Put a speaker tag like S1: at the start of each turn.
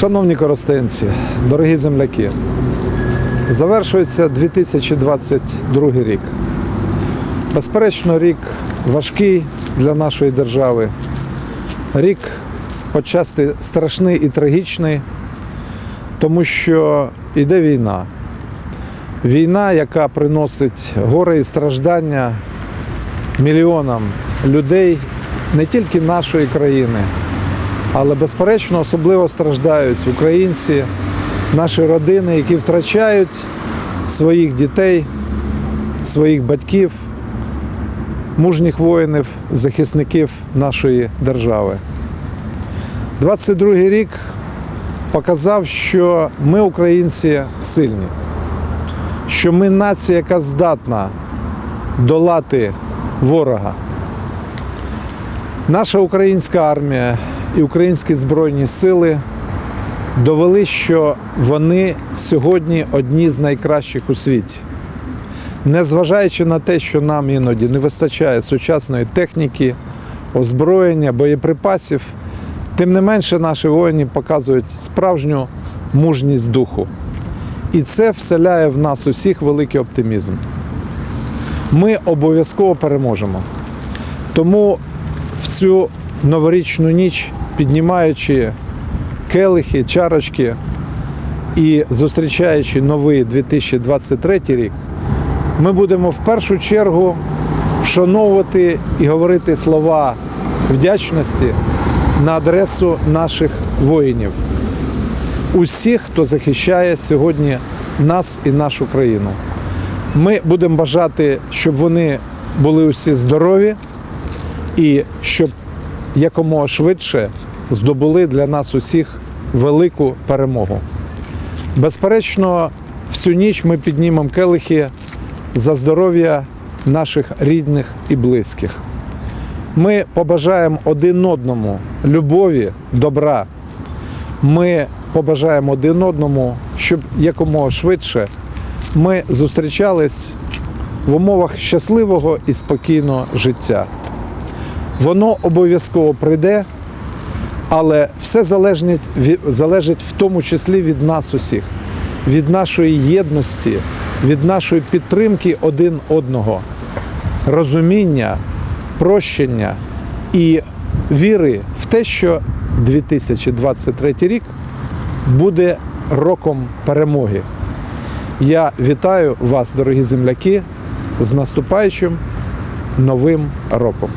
S1: Шановні коростенці, дорогі земляки, завершується 2022 рік. Безперечно, рік важкий для нашої держави. Рік почасти страшний і трагічний, тому що йде війна. Війна, яка приносить горе і страждання мільйонам людей не тільки нашої країни, але безперечно особливо страждають українці, наші родини, які втрачають своїх дітей, своїх батьків, мужніх воїнів, захисників нашої держави. 22 рік показав, що ми, українці, сильні, що ми нація, яка здатна долати ворога. Наша українська армія і українські збройні сили довели, що вони сьогодні одні з найкращих у світі. Незважаючи на те, що нам іноді не вистачає сучасної техніки, озброєння, боєприпасів, тим не менше наші воїни показують справжню мужність духу. І це вселяє в нас усіх великий оптимізм. Ми обов'язково переможемо. Тому в цю новорічну ніч, піднімаючи келихи, чарочки і зустрічаючи новий 2023 рік, ми будемо в першу чергу вшановувати і говорити слова вдячності на адресу наших воїнів, усіх, хто захищає сьогодні нас і нашу країну. Ми будемо бажати, щоб вони були усі здорові і щоб якомога швидше здобули для нас усіх велику перемогу. Безперечно, в цю ніч ми піднімемо келихи за здоров'я наших рідних і близьких. Ми побажаємо один одному любові, добра. Ми побажаємо один одному, щоб якомога швидше ми зустрічались в умовах щасливого і спокійного життя. Воно обов'язково прийде, але все залежить, залежить в тому числі від нас усіх, від нашої єдності, від нашої підтримки один одного, розуміння, прощення і віри в те, що 2023 рік буде роком перемоги. Я вітаю вас, дорогі земляки, з наступаючим новим роком.